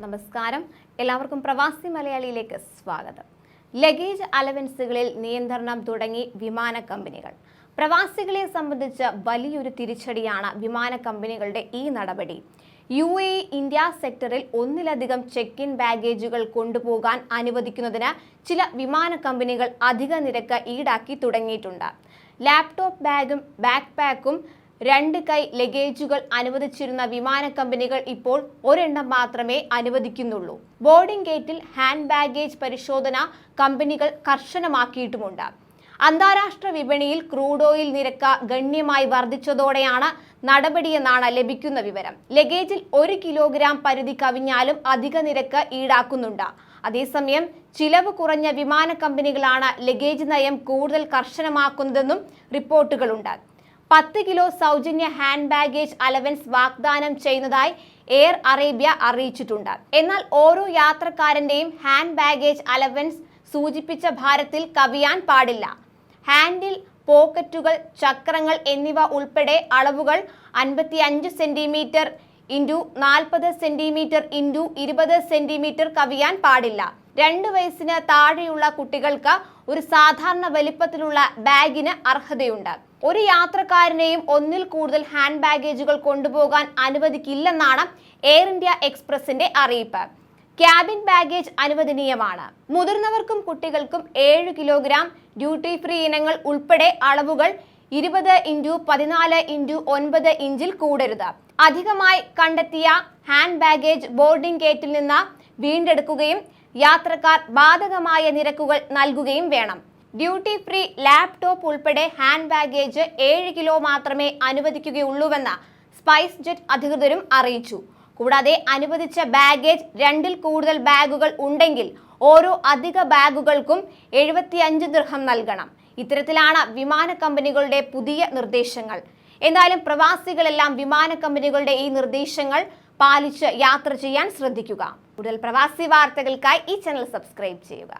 നമസ്കാരം. എല്ലാവർക്കും പ്രവാസി മലയാളിയിലേക്ക് സ്വാഗതം. ലഗേജ് അലവൻസുകളിൽ നിയന്ത്രണം തുടങ്ങി വിമാന കമ്പനികൾ. പ്രവാസികളെ സംബന്ധിച്ച് വലിയൊരു തിരിച്ചടിയാണ് വിമാന കമ്പനികളുടെ ഈ നടപടി. യു എ ഇന്ത്യ സെക്ടറിൽ ഒന്നിലധികം ചെക്ക് ഇൻ ബാഗേജുകൾ കൊണ്ടുപോകാൻ അനുവദിക്കുന്നതിന് ചില വിമാന കമ്പനികൾ അധിക നിരക്ക് ഈടാക്കി തുടങ്ങിയിട്ടുണ്ട്. ലാപ്ടോപ്പ് ബാഗും ബാക്ക് പാക്കും രണ്ട് കൈ ലഗേജുകൾ അനുവദിച്ചിരുന്ന വിമാന കമ്പനികൾ ഇപ്പോൾ ഒരെണ്ണം മാത്രമേ അനുവദിക്കുന്നുള്ളൂ. ബോർഡിംഗ് ഗേറ്റിൽ ഹാൻഡ് ബാഗേജ് പരിശോധന കമ്പനികൾ കർശനമാക്കിയിട്ടുമുണ്ട്. അന്താരാഷ്ട്ര വിപണിയിൽ ക്രൂഡ് ഓയിൽ നിരക്ക് ഗണ്യമായി വർദ്ധിച്ചതോടെയാണ് നടപടിയെന്നാണ് ലഭിക്കുന്ന വിവരം. ലഗേജിൽ ഒരു കിലോഗ്രാം പരിധി കവിഞ്ഞാലും അധിക നിരക്ക് ഈടാക്കുന്നുണ്ട്. അതേസമയം ചിലവ് കുറഞ്ഞ വിമാന കമ്പനികളാണ് ലഗേജ് നയം കൂടുതൽ കർശനമാക്കുന്നതെന്നും റിപ്പോർട്ടുകളുണ്ട്. പത്ത് കിലോ സൗജന്യ ഹാൻഡ് ബാഗേജ് അലവൻസ് വാഗ്ദാനം ചെയ്യുന്നതായി എയർ അറേബ്യ അറിയിച്ചിട്ടുണ്ട്. എന്നാൽ ഓരോ യാത്രക്കാരന്റെയും ഹാൻഡ് ബാഗേജ് അലവൻസ് സൂചിപ്പിച്ച ഭാരത്തിൽ കവിയാൻ പാടില്ല. ഹാൻഡിൽ പോക്കറ്റുകൾ ചക്രങ്ങൾ എന്നിവ ഉൾപ്പെടെ അളവുകൾ അൻപത്തി അഞ്ച് സെന്റിമീറ്റർ ഇന്റു നാൽപ്പത് സെന്റിമീറ്റർ ഇന്റു ഇരുപത് സെന്റിമീറ്റർ കവിയാൻ പാടില്ല. രണ്ട് വയസ്സിന് താഴെയുള്ള കുട്ടികൾക്ക് ഒരു സാധാരണ വലിപ്പത്തിലുള്ള ബാഗിന് അർഹതയുണ്ട്. ഒരു യാത്രക്കാരനെയും ഒന്നിൽ കൂടുതൽ ഹാൻഡ് ബാഗേജുകൾ കൊണ്ടുപോകാൻ അനുവദിക്കില്ലെന്നാണ് എയർ ഇന്ത്യ എക്സ്പ്രസിന്റെ അറിയിപ്പ്. ക്യാബിൻ ബാഗേജ് അനുവദനീയമാണ്. മുതിർന്നവർക്കും കുട്ടികൾക്കും ഏഴ് കിലോഗ്രാം ഡ്യൂട്ടി ഫ്രീ ഇനങ്ങൾ ഉൾപ്പെടെ അളവുകൾ ഇരുപത് ഇന്റു പതിനാല് ഇന്റു ഒൻപത് ഇഞ്ചിൽ കൂടരുത്. അധികമായി കണ്ടെത്തിയ ഹാൻഡ് ബാഗേജ് ബോർഡിംഗ് ഗേറ്റിൽ നിന്ന് വീണ്ടെടുക്കുകയും യാത്രക്കാർ ബാധകമായ നിരക്കുകൾ നൽകുകയും വേണം. ഡ്യൂട്ടി ഫ്രീ ലാപ്ടോപ്പ് ഉൾപ്പെടെ ഹാൻഡ് ബാഗേജ് ഏഴ് കിലോ മാത്രമേ അനുവദിക്കുകയുള്ളൂവെന്ന് സ്പൈസ് ജെറ്റ് അധികൃതരും അറിയിച്ചു. കൂടാതെ അനുവദിച്ച ബാഗേജ് രണ്ടിൽ കൂടുതൽ ബാഗുകൾ ഉണ്ടെങ്കിൽ ഓരോ അധിക ബാഗുകൾക്കും എഴുപത്തിയഞ്ച് ദൃഹം നൽകണം. ഇത്തരത്തിലാണ് വിമാന കമ്പനികളുടെ പുതിയ നിർദ്ദേശങ്ങൾ. എന്നാലും പ്രവാസികളെല്ലാം വിമാന കമ്പനികളുടെ ഈ നിർദ്ദേശങ്ങൾ പാലിച്ച് യാത്ര ചെയ്യാൻ ശ്രദ്ധിക്കുക. കൂടുതൽ പ്രവാസി വാർത്തകൾക്കായി ഈ ചാനൽ സബ്സ്ക്രൈബ് ചെയ്യുക.